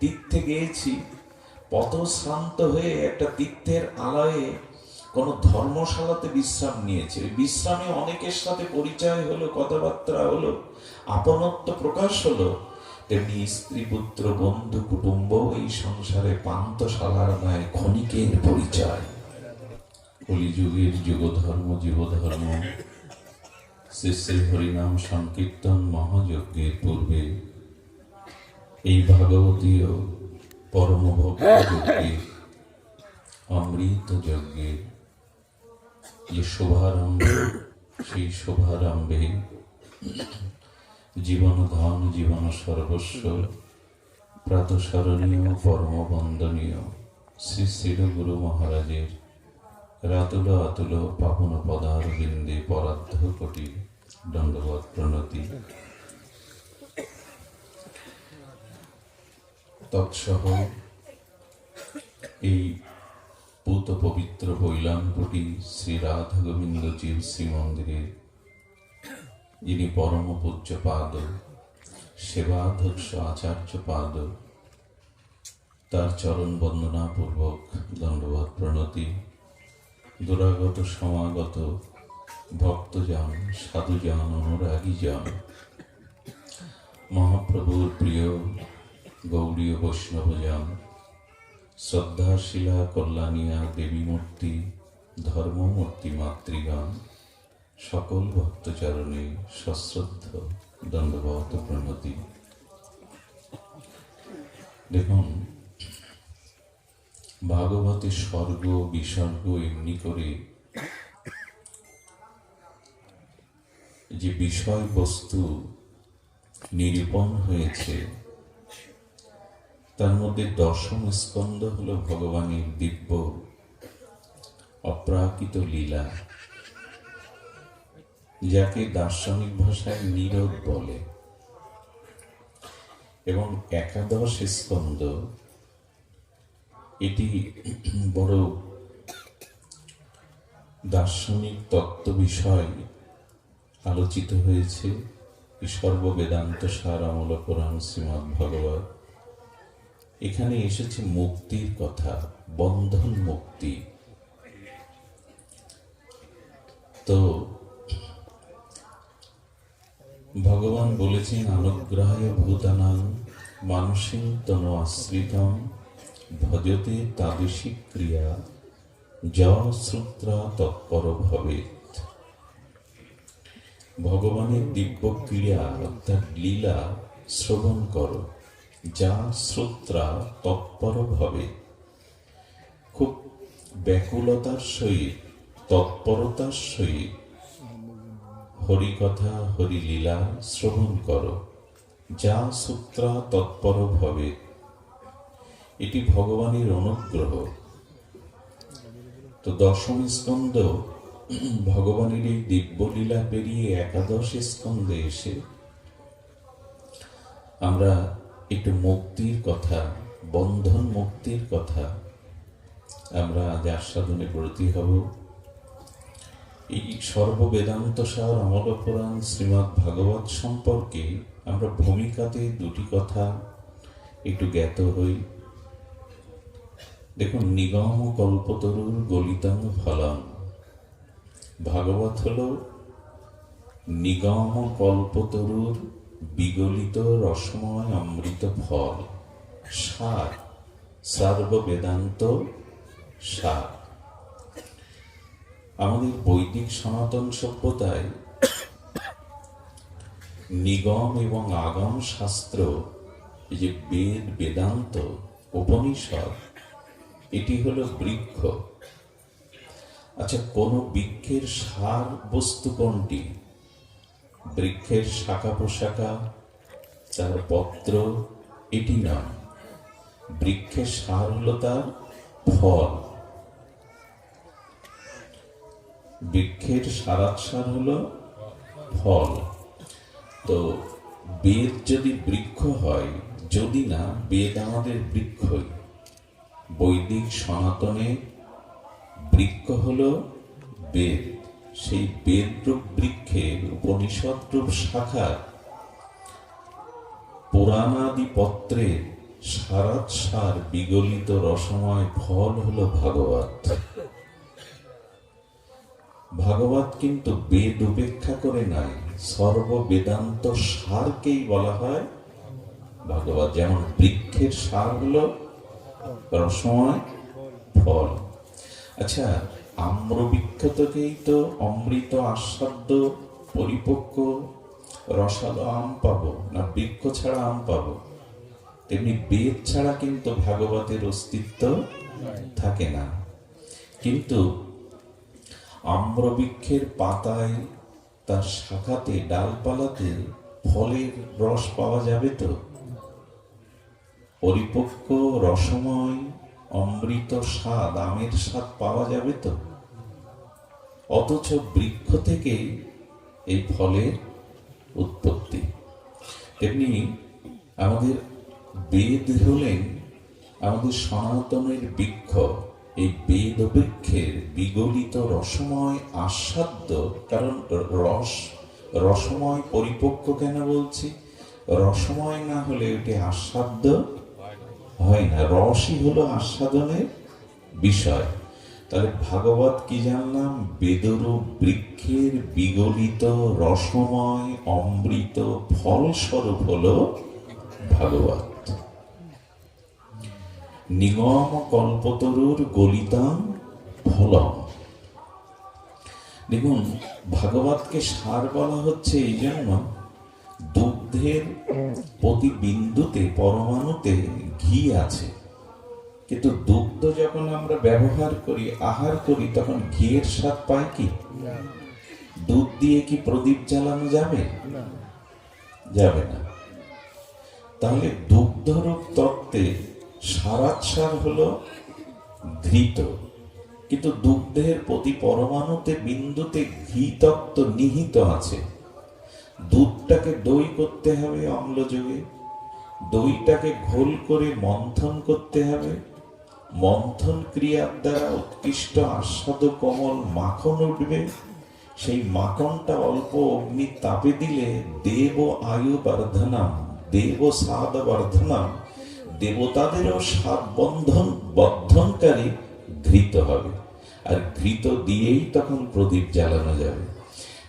তীর্থে গিয়েছি পথ শ্রান্ত হয়ে একটা তীর্থের আলয়ে কোনো ধর্মশালাতে বিশ্রাম নিয়েছে। বিশ্রামে অনেকের সাথে পরিচয় হলো, কথাবার্তা হলো, আপনত্ব প্রকাশ হলো। তেমনি স্ত্রী, পুত্র, বন্ধু, কুটুম্ব এই সংসারে পান্তশালার ন্যায় ক্ষণিকের পরিচয়। কলিযুগের যুগধর্ম জীবধর্ম শ্রী শ্রী হরিনাম সংকীর্তন মহাযজ্ঞের পূর্বে এই ভাগবতীয় পরম ভক্তি অমৃত যজ্ঞের যে শুভারম্ভ সেই শুভারম্ভে জীবন ধন জীবন সর্বস্ব প্রাতঃস্মরণীয় পরম বন্দনীয় শ্রী শ্রী গুরু মহারাজের রাতুল আতুল পাবন পদার বিন্দে পরাদ্ধ কোটি দণ্ডবত প্রণতি। তৎসহ এই পূত পবিত্র বৈলামপুটি শ্রী রাধা গোবিন্দজির শ্রীমন্দিরে, যিনি পরম পূজ্য পাদ সেবাধ্যক্ষ আচার্য পাদ তার চরণ বন্দনা পূর্বক দণ্ডবত প্রণতি, দুরাগত সমাগত ভক্তজন সাধুজন অনুরাগীজন মহাপ্রভুর প্রিয় গৌরীয় বৈষ্ণবজন শ্রদ্ধাশীলা কল্যাণিয়া দেবী মূর্তি, ধর্মমূর্তি মাতৃগণ সকল ভক্তচরণে সশ্রদ্ধ দণ্ডবত প্রণতি। দেখুন ভাগবতের স্বর্গ, বিসর্গ এমনি করে যে বিষয়বস্তু নিরূপণ হয়েছে তার মধ্যে দশম স্কন্দ হলো ভগবানের দিব্য, অপ্রাকৃত লীলা, যাকে দার্শনিক ভাষায় নীরব বলে। এবং একাদশ স্কন্দ এটি বড় দার্শনিক তত্ত্ব বিষয় আলোচিত হয়েছে। সর্ববেদান্ত সার আমল পুরাণ শ্রীমৎ ভগবত এখানে এসেছে মুক্তির কথা, বন্ধন মুক্তি। তো, ভগবান বলেছেন অনুগ্রহায় ভূতানাং মানসিং তন আশ্রিতম ভজতে তাদৃশী ক্রিয়া য শ্রুত্রা তৎপর ভবেত ভগবানের দিব্য ক্রিয়া অর্থাৎ লীলা শ্রবণ করো। যা শ্রোত্রা তৎপর ভবে। খুব ব্যাকুলতার সহিত, তৎপরতার সহিত হরিকথা, হরিলীলা শ্রবণ করো। যা সূত্রা তৎপর এটি ভগবানের অনুগ্রহ। তো দশম স্কন্দ ভগবানের এই দিব্যলীলা পেরিয়ে একাদশ স্কন্ধে এসে আমরা একটু মুক্তির কথা, বন্ধন মুক্তির কথা। আমরা আজ আস্বাদনে ব্রতী হব। এই সর্ববেদান্ত সার অমল পুরাণ শ্রীমৎ ভাগবত সম্পর্কে আমরা ভূমিকাতে দুটি কথা একটু জ্ঞাত হই। দেখুন, নিগম কল্পতরুর গলিতাং ফলম ভাগবত হল, নিগম কল্পতরুর বিগলিত রসময় অমৃত ফল। সার। সর্ববেদান্ত সার। আমাদের বৈদিক সনাতন সভ্যতায় নিগম এবং আগম শাস্ত্র যে বেদ, বেদান্ত, উপনিষদ, এটি হলো বৃক্ষ। আচ্ছা কোন বৃক্ষের সার বস্তু কোনটি? বৃক্ষের শাখা প্রশাখা তার পত্র এটি নয়। বৃক্ষের সার হলো তার ফল। বৃক্ষের সারাৎসার হলো ফল। তো বেদ যদি বৃক্ষ হয়, যদি না, বেদ আমাদের বৃক্ষই। বৈদিক সনাতনে বৃক্ষ হলো বেদ। সেই বেদরূপ বৃক্ষের উপনিষদ রূপ শাখা পুরাণাদি পত্রের সারাত সার বিগলিত রসময় ফল হলো ভাগবত। ভাগবত কিন্তু বেদ উপেক্ষা করে নাই সর্ব বেদান্ত সারকেই বলা হয়। ভাগবত যেমন বৃক্ষের সার হলো রসময় ফল। আচ্ছা আম্রবৃক্ষ থেকেই তো অমৃত আস্বাদ্য পরিপক্ক রসালো আম পাবো না বৃক্ষ ছাড়া আম পাবো। তেমনি বেদ ছাড়া কিন্তু ভাগবতের অস্তিত্ব থাকে না। কিন্তু আম্রবৃক্ষের পাতায় তার শাখাতে, ডালপালাতে ফলের রস পাওয়া যাবে তো? পরিপক্ক রসময় অমৃত স্বাদ, আমের স্বাদ পাওয়া যাবে তো? অথচ বৃক্ষ থেকে এই ফলের উৎপত্তি। তেমনি আমাদের বেদ হলেন আমাদের সনাতনের বৃক্ষ। এই বেদ বৃক্ষের বিগলিত রসময় আস্বাদ্য কারণ রস, রসময় পরিপক্ক কেন বলছি? রসময় না হলে ওটি আস্বাদ্য হয় না। রসই হলো আস্বাদনের বিষয়। তাহলে ভাগবত কি জানলাম? বেদরূপ বৃক্ষের বিগলিত রসময় অমৃত ফলস্বরূপ হলো ভাগবত। নিগম কল্পতরুর গলিতাম ফলম। দেখুন, ভাগবতকে সার বলা হচ্ছে এই জন্য দুগ্ধের প্রতি বিন্দুতে পরমাণুতে ঘি আছে। কিন্তু দুগ্ধ যখন আমরা ব্যবহার করি আহার করি তখন ঘিয়ের স্বাদ পায় কি? দুধ দিয়ে কি প্রদীপ জ্বালানো যাবে? যাবে না। তাহলে দুগ্ধরূপ তত্ত্বে সারাৎসার হলো ঘৃত। কিন্তু দুগ্ধের প্রতি পরমাণুতে বিন্দুতে ঘি তত্ত্ব নিহিত আছে। দুধটাকে দই করতে হবে অম্লযোগে। দইটাকে ঘোল করে মন্থন করতে হবে। মন্থন ক্রিয়ার দ্বারা উৎকৃষ্ট আস্বাদ কমল মাখন উঠবে। সেই মাখনটা অল্প অগ্নি তাপে দিলে দেব আয়ু বর্ধনাম, দেব স্বাদ বর্ধনাম, দেবতাদেরও স্বাদ বন্ধন বর্ধনকারী ঘৃত হবে। আর ঘৃত দিয়েই তখন প্রদীপ জ্বালানো যাবে।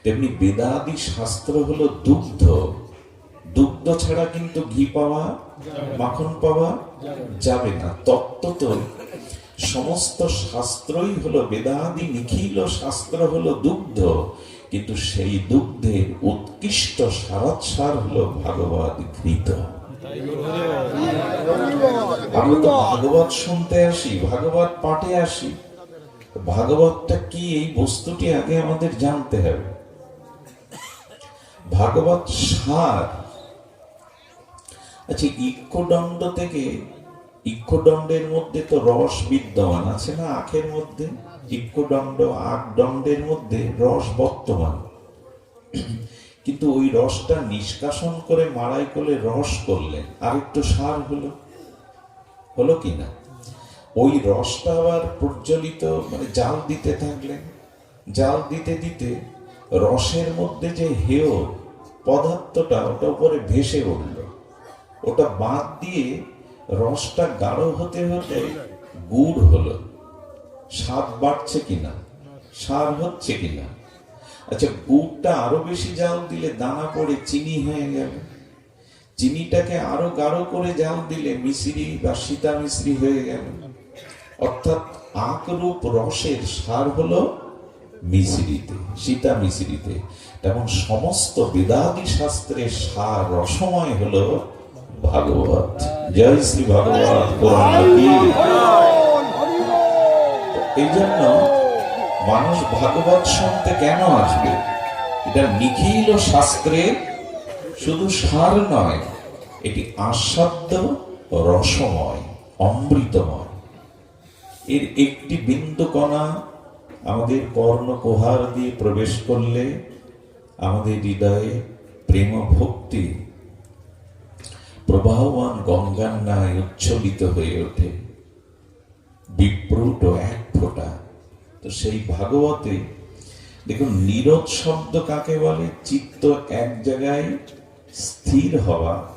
তেমনি বেদাদি শাস্ত্র হলো দুগ্ধ। দুগ্ধ ছাড়া কিন্তু ঘি পাওয়া মাখন পাওয়া যাবে না। তত্ত্ব তো সমস্ত শাস্ত্রই হলো বেদাদি নিখিল শাস্ত্র হলো দুগ্ধ কিন্তু সেই দুগ্ধের উৎকৃষ্ট সারাৎসার হলো ভাগবত ঘৃত আমরা তো ভাগবত শুনতে আসি ভাগবত পাঠে আসি। ভাগবতটা কি এই বস্তুটি আগে আমাদের জানতে হবে? ভাগবত সার আচ্ছা ইক্ষদণ্ড থেকে ইক্ষদণ্ডের মধ্যে তো রস বিদ্যমান আছে না আখের মধ্যে? ইক্ষদণ্ড আখ দণ্ডের মধ্যে রস বর্তমান। কিন্তু ওই রসটা নিষ্কাশন করে মাড়াই করে রস করলেন। আর একটু সার হলো। হলো কি না? ওই রসটা আবার প্রজ্বলিত মানে জাল দিতে থাকলেন। জাল দিতে দিতে রসের মধ্যে যে হেয় পদার্থটা, ওটা উপরে ভেসে উঠল। ওটা বাদ দিয়ে রসটা গাঢ় হতে হতে গুড় হলো। স্বাদ বাড়ছে কিনা? সার হচ্ছে কিনা? আচ্ছা গুড়টা আরও বেশি জাল দিলে দানা পড়ে, চিনি হয়ে গেল। চিনিটাকে আরও গাঢ় করে জাল দিলে মিশ্রি বা সীতা মিশ্রি হয়ে গেল। অর্থাৎ আকরূপ রসের সার হলো মিশ্রিতে সীতা মিশ্রিতে তেমন সমস্ত বেদাদি শাস্ত্রের সার রসময় হলো ভাগবত, জয় শ্রী ভাগবত এই জন্য মানুষ ভাগবত শুনতে কেন আসবে? এটা নিখিল শাস্ত্রে শুধু সার নয়, এটি আস্বাদ্য রসময়, অমৃতময়। এর একটি বিন্দু কণা আমাদের কর্ণ কোহার দিয়ে প্রবেশ করলে আমাদের হৃদয়ে প্রেম ভক্তি প্রবাহমান গঙ্গার ন্যায় উচ্ছলিত হয়ে ওঠে। বিপ্রুট এক ফোঁটা। তো সেই ভাগবতে, দেখুন, নীরদ শব্দ কাকে বলে? চিত্ত এক জায়গায় স্থির হওয়া।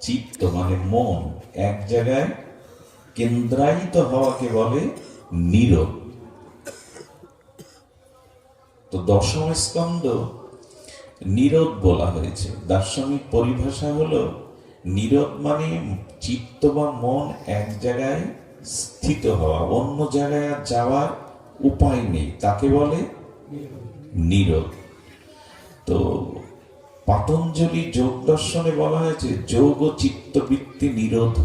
চিত্ত মানে মন, এক জায়গায় কেন্দ্রায়িত হওয়াকে বলে নীরব তো দশম স্কন্ধ, নীরদ বলা হয়েছে। দার্শনিক পরিভাষা হলো নীরদ মানে চিত্ত বা মন এক জায়গায় স্থিত হওয়া, অন্য জায়গায় যাওয়ার উপায় নেই। তাকে বলে নীরব। তো পাতঞ্জলি যোগ দর্শনে বলা হয়েছে, যোগ ও চিত্তবৃত্তি নিরোধ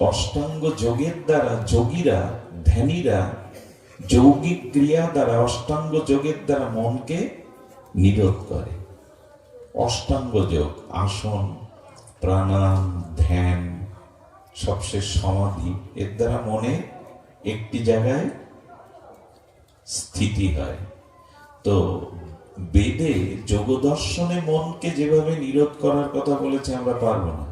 অষ্টাঙ্গ যোগের দ্বারা যোগীরা, ধ্যানীরা যৌগিক ক্রিয়া দ্বারা অষ্টাঙ্গ যোগের দ্বারা মনকে নিরোধ করে। অষ্টাঙ্গ যোগ আসন, প্রাণায়াম, ধ্যান, সবশেষ সমাধি। এর দ্বারা মনে একটি জায়গায় স্থিতি হয়। তো বেদে যোগ দর্শনে মনকে যেভাবে নিরোধ করার কথা বলেছে, আমরা পারব না।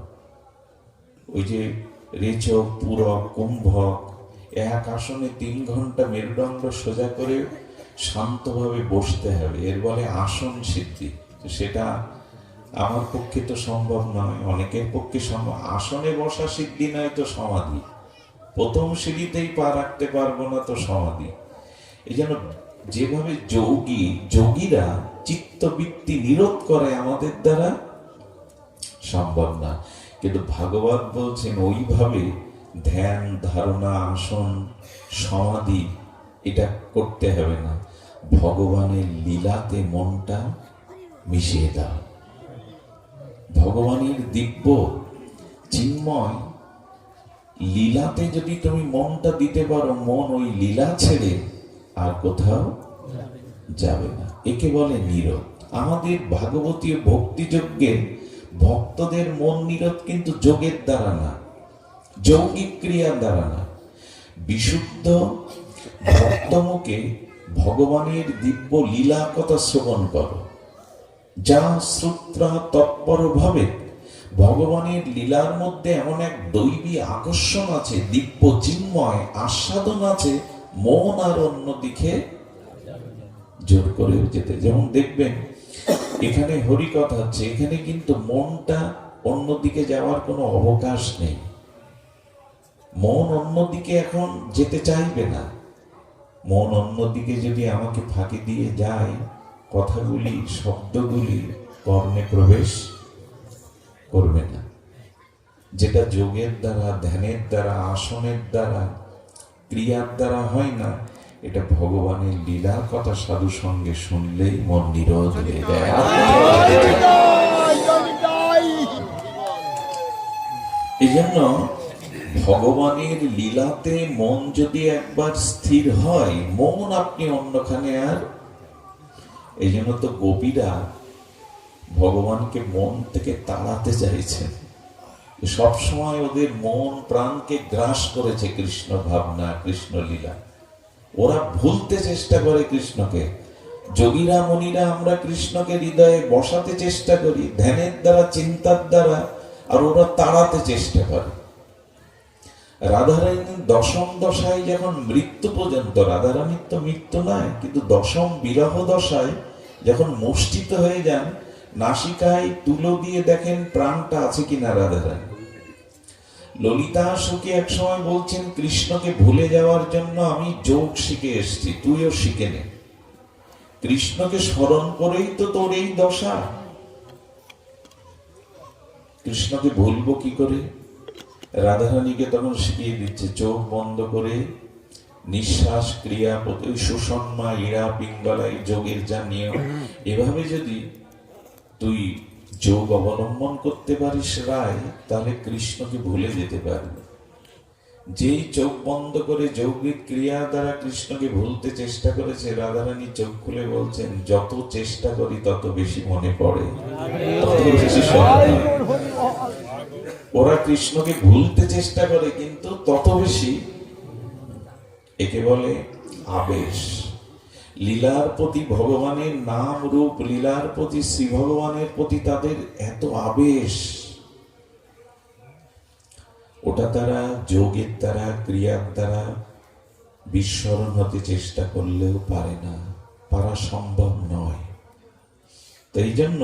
ওই যে রেচক, পুরক, কুম্ভক, এক আসনে তিন ঘণ্টা মেরুদণ্ড সোজা করে শান্তভাবে বসতে হবে। এর বলে আসন সিদ্ধি। সেটা আমার পক্ষে তো সম্ভব নয়। অনেকের পক্ষে সম্ভব আসনে বসা সিদ্ধি নয় তো সমাধি। প্রথম সিঁড়িতেই পা রাখতে পারব না তো সমাধি। এই জন্য যেভাবে যোগী, যোগীরা চিত্তবৃত্তি নিরোধ করে আমাদের দ্বারা সম্ভব না। কিন্তু ভাগবত বলছেন, ওইভাবে ধ্যান, ধারণা, আসন, সমাধি, এটা করতে হবে না। ভগবানের লীলাতে মনটা মিশিয়ে দাও। ভগবানের দিব্য চিন্ময় লীলাতে যদি তুমি মনটা দিতে পারো, মন ওই লীলা ছেড়ে আর কোথাও যাবে না। একে বলে নীরব। আমাদের ভাগবতীয় ভক্তিযজ্ঞে ভক্তদের মন নীরব কিন্তু যোগের দ্বারা না, যৌগিক ক্রিয়ার দ্বারা না। বিশুদ্ধ ভক্তমুখে ভগবানের দিব্য লীলা কথা শ্রবণ করো। যা শ্রুত্রা তৎপর ভাবে ভগবানের লীলার মধ্যে এমন এক দৈবী আকর্ষণ আছে, দিব্য চিন্ময় আস্বাদন আছে, মন আর অন্যদিকে জোর করে যেতে। যেমন দেখবেন, এখানে হরি কথা হচ্ছে, এখানে কিন্তু মনটা অন্যদিকে যাওয়ার কোনো অবকাশ নেই। মন অন্যদিকে এখন যেতে চাইবে না। মন অন্যদিকে যদি আমাকে ফাঁকি দিয়ে যায় কথাগুলি, শব্দগুলি কর্ণে প্রবেশ করবে না যেটা যোগের দ্বারা, ধ্যানের দ্বারা, আসনের দ্বারা, ক্রিয়ার দ্বারা হয় না, এটা ভগবানের লীলার কথা সাধু সঙ্গে শুনলেই মন নিরোধ হয়ে যায়। এই জন্য ভগবানের লীলাতে মন যদি একবার স্থির হয়, মন আপনি অন্যখানে আর এই জন্য তো গোপীরা ভগবানকে মন থেকে তাড়াতে চাইছেন। সব সময় ওদের মন, প্রাণকে গ্রাস করেছে কৃষ্ণ ভাবনা, কৃষ্ণ লীলা। ওরা ভুলতে চেষ্টা করে কৃষ্ণকে। যোগীরা, মনিরা, আমরা কৃষ্ণকে হৃদয়ে বসাতে চেষ্টা করি, ধ্যানের দ্বারা, চিন্তার দ্বারা, আর ওরা তাড়াতে চেষ্টা করে। রাধারানী দশম দশায় যখন মৃত্যু পর্যন্ত, রাধারানীর তো মৃত্যু নয় কিন্তু দশম বিরহ দশায় যখন মুষ্টিত হয়ে যান, নাসিকায় তুলো দিয়ে দেখেন প্রাণটা আছে কিনা রাধারানী। ললিতা সুখী এক সময় বলছেন, কৃষ্ণকে ভুলে যাওয়ার জন্য আমি যোগ শিখে এসেছি, তুইও শিখে নে। কৃষ্ণকে স্মরণ করেই তো তোর এই দশা। কৃষ্ণকে ভুলবো কি করে? রাধারানীকে তখন শিখিয়ে দিচ্ছে, চোখ বন্ধ করে নিঃশ্বাস ক্রিয়া প্রতি ওই সুষন্মা ইড়া পিঙ্গলা এই যোগের যা নিয়ম। এভাবে যদি তুই যোগ অবলম্বন করতে পারিস রায়, তাহলে কৃষ্ণকে ভুলে যেতে পারবি। যেই চোখ বন্ধ করে যৌগিক ক্রিয়া দ্বারা কৃষ্ণকে ভুলতে চেষ্টা করেছে, রাধারানী চোখ খুলে বলছেন, যত চেষ্টা করি, তত বেশি মনে পড়ে। তত বেশি। ওরা কৃষ্ণকে ভুলতে চেষ্টা করে, কিন্তু তত বেশি একে বলে আবেশ। লীলার প্রতি ভগবানের নাম রূপ, লীলার প্রতি শ্রী ভগবানের প্রতি তাদের এত আবেশ। ওটা তারা যোগের দ্বারা, ক্রিয়ার দ্বারা বিস্মরণ হতে চেষ্টা করলেও পারে না, পারা সম্ভব নয়। তাই জন্য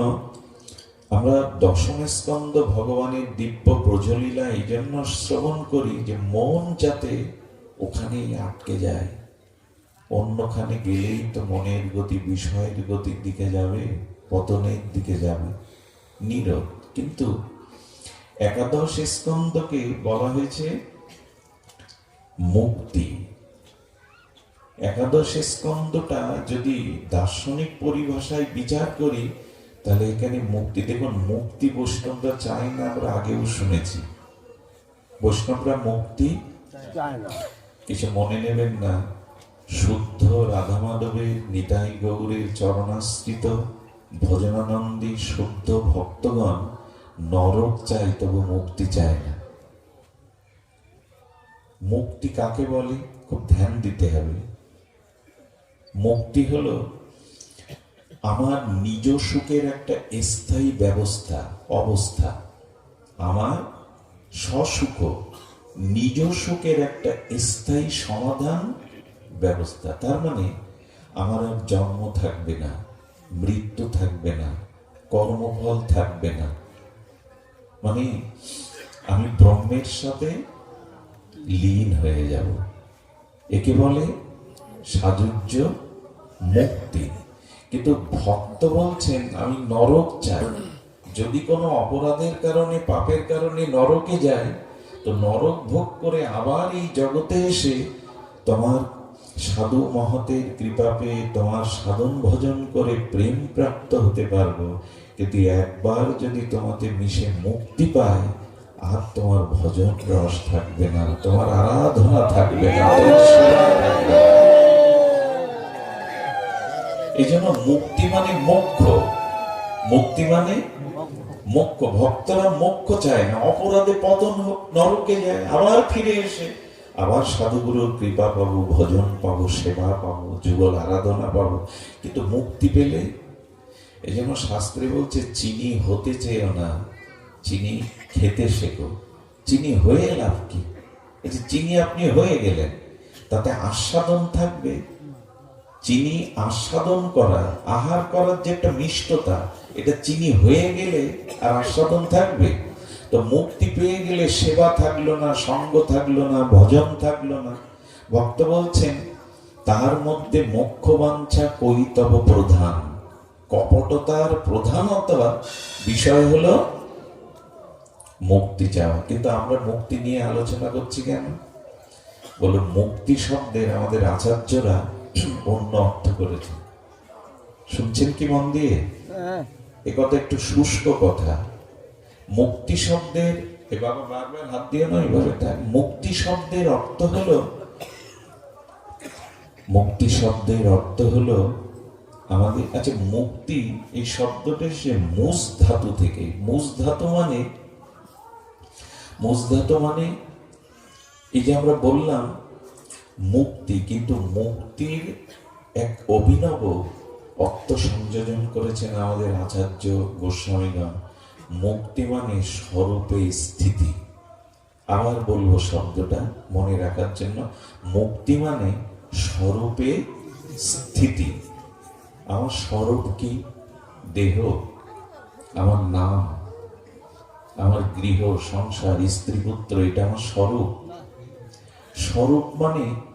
আমরা দশম স্কন্দ ভগবানের দিব্য প্রজলীলা এই জন্য শ্রবণ করি যে মন যাতে ওখানেই আটকে যায়। অন্যখানে গেলেই তো মনের গতি, বিষয়ের গতির দিকে যাবে, পতনের দিকে যাবে। নীরব কিন্তু একাদশ স্কন্দকে বলা হয়েছে মুক্তি। একাদশ স্কন্দটা যদি দার্শনিক পরিভাষায় বিচার করি তাহলে এখানে মুক্তি দেখুন মুক্তি বৈষ্ণবরা চায় না আমরা আগেও শুনেছি। বৈষ্ণবরা মুক্তি চায় না। কিছু মনে নেবেন না। শুদ্ধ রাধা মাধবের নিতাই গৌরের চরণাশ্রিত ভজনানন্দী শুদ্ধ ভক্তগণ নরক চায় তবু মুক্তি চায় না। মুক্তি কাকে বলে? খুব ধ্যান দিতে হবে। মুক্তি হলো আমার নিজ সুখের একটা স্থায়ী ব্যবস্থা, অবস্থা। আমার স্বসুখ, নিজ সুখের একটা স্থায়ী সমাধান, ব্যবস্থা। তার মানে আমার আর জন্ম থাকবে না, মৃত্যু থাকবে না, কর্মফল থাকবে না। মানে আমি ব্রহ্মের সাথে লীন হয়ে যাব। একে বলে সাজুজ্য মুক্তি। কিন্তু ভক্ত বলছেন, আমি নরক চাই। যদি কোনো অপরাধের কারণে, পাপের কারণে নরকে যায়, তো নরক ভোগ করে আবার এই জগতে এসে তোমার সাধু মহতের কৃপা পেয়ে তোমার সাধন ভজন করে প্রেম প্রাপ্ত হতে পারব। কিন্তু একবার যদি তোমাতে মিশে মুক্তি পায়, আর তোমার ভজন রস থাকবে না, তোমার আরাধনা থাকবে না তোমার সেবা থাকবে না। এই জন্য মুক্তি মানে মোক্ষ। মুক্তি মানে মোক্ষ। ভক্তরা মোক্ষ চায় না, অপরাধে পতন হোক, নরকে যায়, আবার ফিরে এসে। আবার সাধুগুরুর কৃপা পাবো, ভজন পাবো, সেবা পাবো, যুগল আরাধনা পাবো। কিন্তু মুক্তি পেলে? এই জন্য শাস্ত্রে বলছে, চিনি হতে চেয়েও না, চিনি খেতে শেখো। চিনি হয়ে লাভ কি? এই যে চিনি আপনি হয়ে গেলেন, তাতে আস্বাদন থাকবে চিনি আস্বাদন করা, আহার করার যে একটা মিষ্টতা, এটা চিনি হয়ে গেলে আর আস্বাদন থাকবে। তো মুক্তি পেয়ে গেলে সেবা থাকল না, সঙ্গ থাকল না, ভজন থাকল না। ভক্ত বলছেন, তার মধ্যে মোক্ষ বাঞ্ছা কৈতব প্রধান? কপটতার প্রধানতা বিষয় হলো মুক্তি চাওয়া। কিন্তু আমরা মুক্তি নিয়ে আলোচনা করছি কেন? বলো মুক্তি শব্দের আমাদের আচার্যরা অন্য অর্থ করেছে। শুনছেন কি মন দিয়ে? হ্যাঁ। এ কথা একটু শুষ্ক কথা। মুক্তি শব্দের এ বাবা বারবার হাত দিয়ে নয় এভাবে থাক মুক্তি শব্দের অর্থ হলো মুক্তি শব্দের অর্থ হলো আমাদের আচ্ছা মুক্তি এই শব্দটা সে মুস ধাতু থেকে মুস ধাতু মানে? মুস ধাতু মানে এই যে আমরা বললাম মুক্তি, কিন্তু মুক্তির এক অভিনব অর্থ সংযোজন করেছেন আমাদের আচার্য গোস্বামীগণ। মুক্তি মানে স্বরূপে স্থিতি। আবার বলব শব্দটা মনে রাখার জন্য। মুক্তি মানে স্বরূপে স্থিতি। আমার স্বরূপ কি? দেহ, আমার নাম, আমার গৃহ, সংসার, স্ত্রী, পুত্র, এটা আমার স্বরূপ। স্বরূপ মানে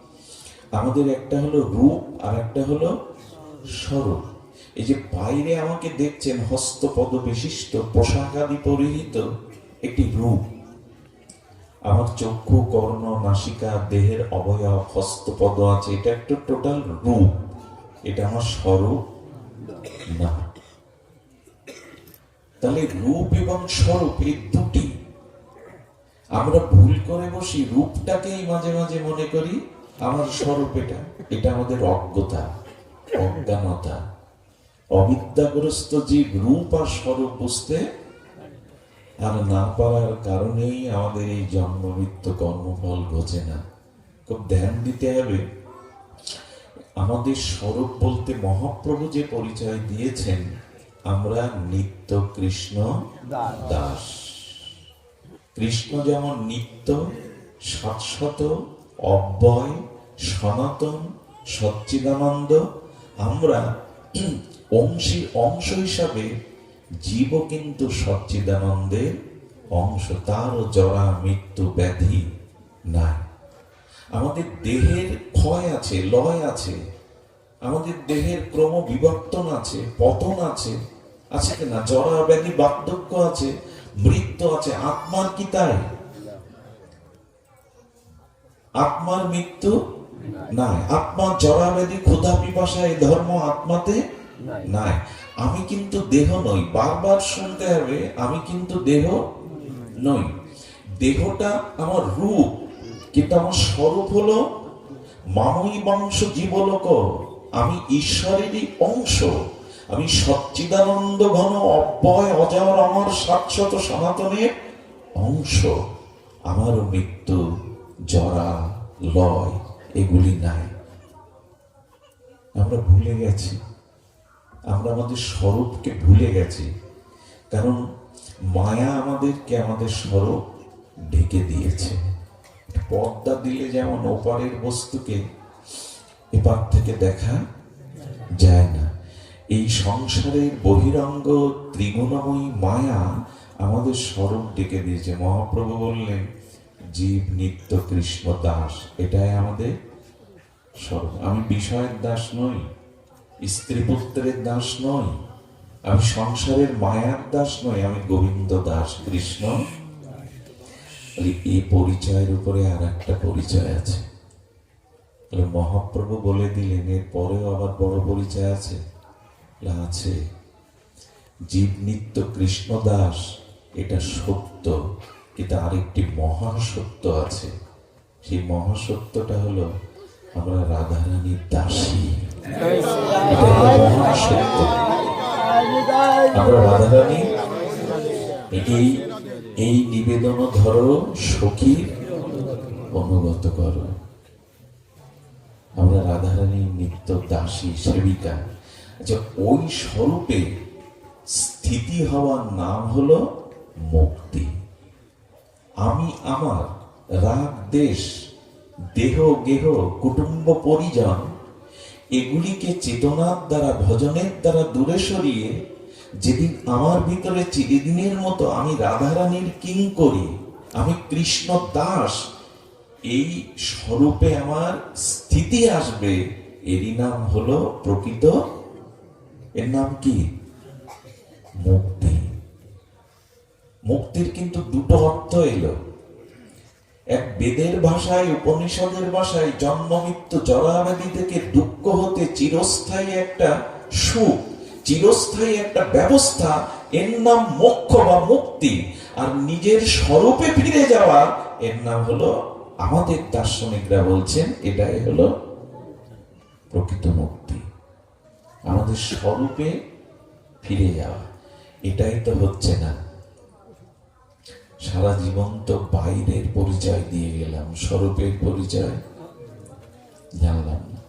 আমাদের একটা হলো রূপ আর একটা হলো স্বরূপ। এই যে বাইরে আমাকে দেখছেন হস্তপদ বিশিষ্ট, পোশাকাদি পরিহিত একটি রূপ। আমার চক্ষু, কর্ণ, নাসিকা, দেহের অবয়ব হস্তপদ আছে, এটা একটা টোটাল রূপ। এটা আমার স্বরূপ না। তাহলে রূপ এবং স্বরূপ এই দুটি। আমরা ভুল করে বসি, রূপটাকেই মাঝে মাঝে মনে করি আমার স্বরূপ এটা। এটা আমাদের অজ্ঞতা, অজ্ঞানতা। অবিদ্যাগ্রস্ত জীব রূপ আর স্বরূপ বুঝতে আর না পারার কারণেই আমাদের এই জন্ম, মৃত্যু, কর্মফল ঘটে না। খুব ধ্যান দিতে হবে। আমাদের স্বরূপ বলতে মহাপ্রভু যে পরিচয় দিয়েছেন, আমরা নিত্য কৃষ্ণ দাস। কৃষ্ণ যেমন নিত্য শাশ্বত অব্যয়, সনাতন, সচ্চিদানন্দ, আমরা অংশী অংশ হিসাবে জীব কিন্তু সচ্চিদানন্দের অংশ, তারও জরা মৃত্যু ব্যাধি নাই। আমাদের দেহের ক্ষয় আছে, লয় আছে, আমাদের দেহের ক্রম বিবর্তন আছে, পতন আছে আছে কিনা? জরা ব্যাধি বার্ধক্য আছে, মৃত্যু আছে, আত্মার কি তাই? আত্মার মৃত্যু নাই। আত্মা জরা ব্যাধি ক্ষুধা পিপাসা এই ধর্ম আত্মাতে নাই। আমি কিন্তু দেহ নই। বারবার শুনতে হবে আমি কিন্তু দেহ নই। দেহটা আমার রূপ কিন্তু আমার স্বরূপ হলো মানবী বংশ জীবলোক। আমি ঈশ্বরেরই অংশ। আমি সচ্চিদানন্দ ঘন অব্যয় অজর আমার শাশ্বত সনাতনের অংশ। আমারও মৃত্যু জরা, লয়, এগুলি নাই। আমরা ভুলে গেছি। আমরা আমাদের স্বরূপকে ভুলে গেছি। কারণ মায়া আমাদেরকে আমাদের স্বরূপ ঢেকে দিয়েছে। পর্দা দিলে যেমন ওপারের বস্তুকে এপার থেকে দেখা যায় না। এই সংসারের বহিরঙ্গ, ত্রিগুণময়ী মায়া আমাদের স্বরূপ ডেকে দিয়েছে। মহাপ্রভু বললেন জীব, নিত্য কৃষ্ণ দাস, এটাই আমাদের স্বরূপ। আমি বিষয়ের দাস নই, স্ত্রী পুত্রের দাস নই, আমি সংসারের মায়ার দাস নই, আমি গোবিন্দ দাস, কৃষ্ণ। এই পরিচয়ের উপরে আর একটা পরিচয় আছে। মহাপ্রভু বলে দিলেন, এর পরেও আবার বড় পরিচয় আছে? আছে। জীব, নিত্য কৃষ্ণ দাস, এটা সত্য। কিন্তু আরেকটি মহাসত্য আছে। সেই মহাসত্যটা হলো আমরা রাধারানীর দাসী। এটা হলো মহাসত্য। আমরা রাধারানী এই এই নিবেদন ধরো সখীর অনুগত করো। আমরা রাধারানীর নিত্য দাসী, সেবিকা। আচ্ছা ওই স্বরূপে স্থিতি হওয়ার নাম হলো মুক্তি। আমি আমার রাগ, দেশ, দেহ, গেহ, কুটুম্ব, পরিজন, এগুলিকে চেতনার দ্বারা, ভজনের দ্বারা দূরে সরিয়ে, যেদিন আমার ভিতরে চিরদিনের মতো আমি রাধারানীর কিং করি, আমি কৃষ্ণ দাস, এই স্বরূপে আমার স্থিতি আসবে। এরই নাম হলো প্রকৃত, এর নাম কি? মুক্তি। মুক্তির কিন্তু দুটো অর্থ এলো। এক বেদের ভাষায়, উপনিষদের ভাষায় জন্ম, মৃত্যু, জরাবাদী থেকে দুঃখ হতে চিরস্থায়ী একটা সুখ, চিরস্থায়ী একটা ব্যবস্থা, এর নাম মোক্ষ বা মুক্তি। আর নিজের স্বরূপে ফিরে যাওয়া, এর নাম হলো আমাদের দার্শনিকরা বলছেন, এটাই হলো প্রকৃত মুক্তি। আমাদের স্বরূপে ফিরে যাওয়া, এটাই তো হচ্ছে না। সারা জীবন তো বাইরের পরিচয় দিয়ে গেলাম, স্বরূপের পরিচয় জানলাম না।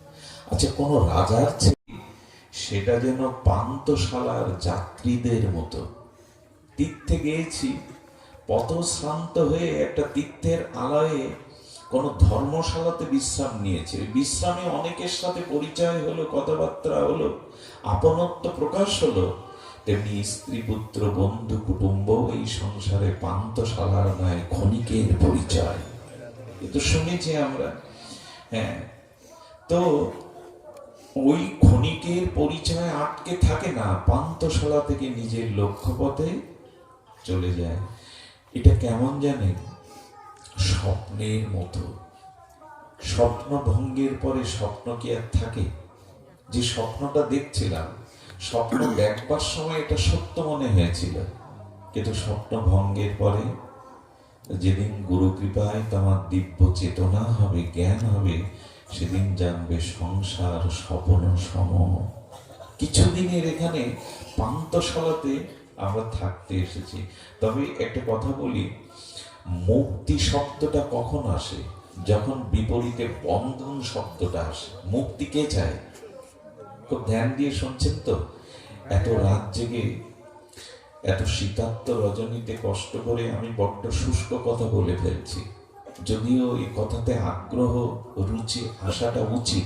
আচ্ছা কোন রাজার সেটা যেন পান্তশালার যাত্রীদের মতো। তীর্থে গিয়েছি পথ শ্রান্ত হয়ে একটা তীর্থের আলয়ে কোন ধর্মশালাতে বিশ্রাম নিয়েছে। বিশ্রামে অনেকের সাথে পরিচয় হলো, কথাবার্তা হলো, আপনত্ব প্রকাশ হলো তেমনি স্ত্রী পুত্র বন্ধু, কুটুম্ব এই সংসারে পান্তশালার নয় ক্ষণিকের পরিচয়। এ তো শুনেছি আমরা। হ্যাঁ। তো ওই ক্ষণিকের পরিচয় আটকে থাকে না পান্তশালা থেকে নিজের লক্ষ্যপথে চলে যায়। এটা কেমন জানেন? স্বপ্নের মতো। স্বপ্ন ভঙ্গের পরে স্বপ্ন কি আর থাকে? যে স্বপ্নটা দেখছিলাম স্বপ্ন দেখবার সময় এটা সত্য মনে হয়েছিল। কিন্তু স্বপ্ন ভঙ্গের পরে যেদিন গুরু কৃপায় তোমার দিব্য চেতনা হবে, জ্ঞান হবে, সেদিন জানবে সংসার স্বপ্ন সম। কিছুদিনের এখানে পান্তশালাতে আমরা থাকতে এসেছি। তবে একটা কথা বলি, মুক্তি শব্দটা কখন আসে? যখন বিপরীতে বন্ধন শব্দটা আসে। মুক্তি কে চায়? খুব ধ্যান দিয়ে শুনছেন তো? এত রাত জেগে এত শীতার্ত রজনীতে কষ্ট করে আমি বড্ড শুষ্ক কথা বলে ফেলছি। যদিও এই কথাতে আগ্রহ রুচি আসাটা উচিত।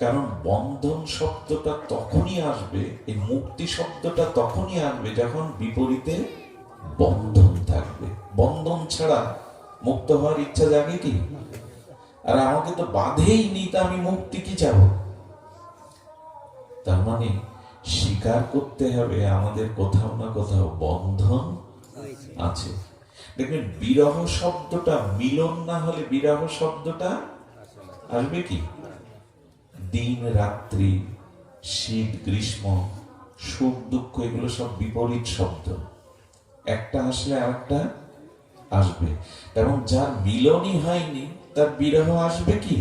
কারণ বন্ধন শব্দটা তখনই আসবে এই মুক্তি শব্দটা তখনই আসবে যখন বিপরীতে বন্ধন থাকবে। বন্ধন ছাড়া মুক্ত হওয়ার ইচ্ছা জাগে কি? আর আমাকে তো বাধেই নি তা আমি মুক্তি কি যাব তার মানে স্বীকার করতে হবে আমাদের কোথাও না কোথাও বন্ধন আছে। দেখবেন, বিরহ শব্দটা মিলন না হলে বিরহ শব্দটা আসবে কি? দিন, রাত্রি, শীত, গ্রীষ্ম, সুখ, দুঃখ, এগুলো সব বিপরীত শব্দ। একটা আসলে আরেকটা আসবে। এবং যার মিলনই হয়নি, তার বিরহ আসবে কি?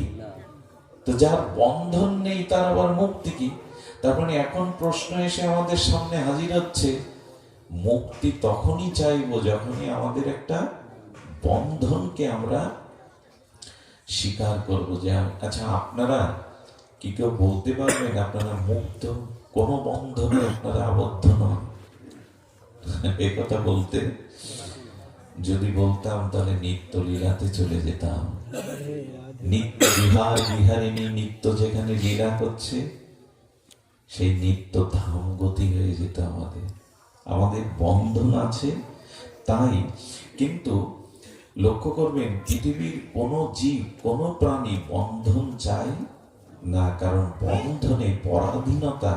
তো যার বন্ধন নেই, তার আবার মুক্তি কি? তার মানে এখন প্রশ্ন এসে আমাদের সামনে হাজির হচ্ছে, মুক্তি তখনই চাইব যখনই আমাদের একটা বন্ধনকে আমরা স্বীকার করব যে আচ্ছা আপনারা কি কেউ বলতে পারবেন আপনারা মুক্ত, কোনো বন্ধনে আপনারা আবদ্ধ নন? এই কথা বলতে যদি বলতাম তাহলে নিত্য লীলাতে চলে যেতাম। নিত্য বিহার বিহারিণী, নিত্য যেখানে লীলা করছে সেই নিত্য ধাম গতি হয়ে যেত আমাদের। আমাদের বন্ধন আছে তাই, কিন্তু লক্ষ্য করবেন, পৃথিবীর কোনো জীব, কোনো প্রাণী বন্ধন চাই না, কারণ বন্ধনে পরাধীনতা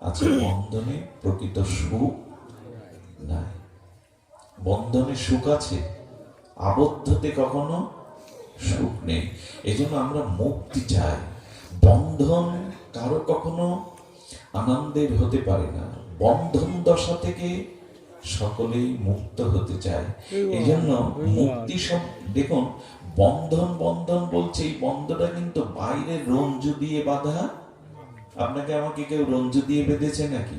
আছে, বন্ধনে প্রকৃত সুখ নাই। বন্ধনে সুখ আছে, আবদ্ধতে কখনো সুখ নেই। এজন্য আমরা মুক্তি চাই। বন্ধন কারও কখনো আনন্দের হতে পারে না। বন্ধন দশা থেকে সকলেই মুক্ত হতে চায়। এই জন্য মুক্তি সব দেখুন বন্ধন বন্ধন বলছে এই বন্ধটা কিন্তু বাইরে রঞ্জু দিয়ে বাঁধা। আপনাকে আমাকে কেউ রঞ্জু দিয়ে বেঁধেছে নাকি?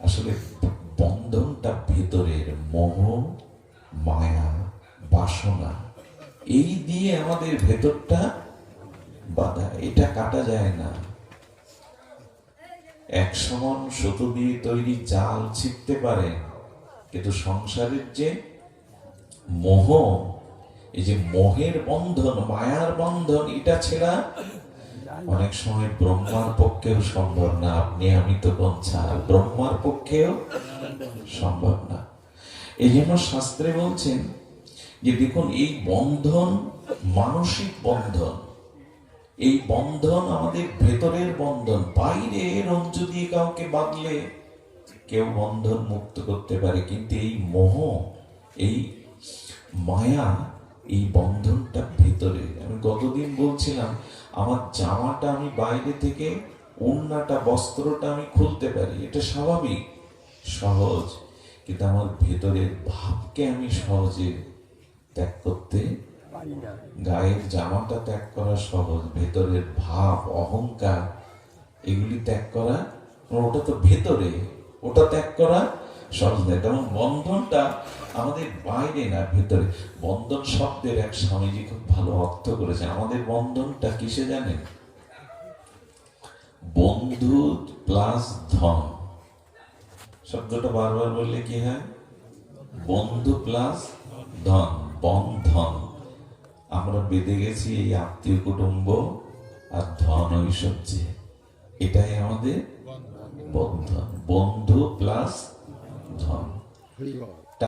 আসলে বন্ধনটা ভেতরের মোহ মায়া বাসনা এই দিয়ে আমাদের ভেতরটা বাধা। এটা কাটা যায় না। এক সমান সুতো দিয়ে তৈরি জাল ছিটতে পারে, কিন্তু সংসারের যে মোহ, এই যে মোহের বন্ধন, মায়ার বন্ধন, এটা ছেড়া অনেক সময় ব্রহ্মার পক্ষেও সম্ভব না। আপনি, আমি তো বঞ্চা ব্রহ্মার পক্ষেও সম্ভব না। এই জন্য শাস্ত্রে বলছেন যে দেখুন, এই বন্ধন মানসিক বন্ধন এই বন্ধন আমাদের ভেতরের বন্ধন বাইরে রঞ্জু দিয়ে কাউকে বাঁধলে কেউ বন্ধন মুক্ত করতে পারে। কিন্তু এই মোহ, এই মায়া, এই বন্ধনটা ভেতরে। আমি গতদিন বলছিলাম, আমার জামাটা আমি বাইরে থেকে, উন্নাটা, বস্ত্রটা আমি খুলতে পারি। এটা স্বাভাবিক, সহজ। কিন্তু আমার ভেতরের ভাবকে আমি সহজে ত্যাগ করতে গায়ের জামাটা ত্যাগ করা সহজ, ভেতরের ভাব, অহংকার, এগুলি ত্যাগ করা ওটা তো ভেতরে, ওটা ত্যাগ করা সহজ নয়। তেমন বন্ধনটা আমাদের বাইরে না, ভেতরে। বন্ধন শব্দের এক স্বামীজি খুব ভালো অর্থ করেছে আমাদের বন্ধনটা কিসে জানেন? বন্ধু প্লাস ধন। শব্দটা বারবার বললে কি হয়? বন্ধু প্লাস ধন, বন্ধন। আমরা বেঁধে গেছি এই আত্মীয় কুটুম্ব আর ধন ঐসব যে এটাই আমাদের বন্ধন। বন্ধু প্লাস ধন।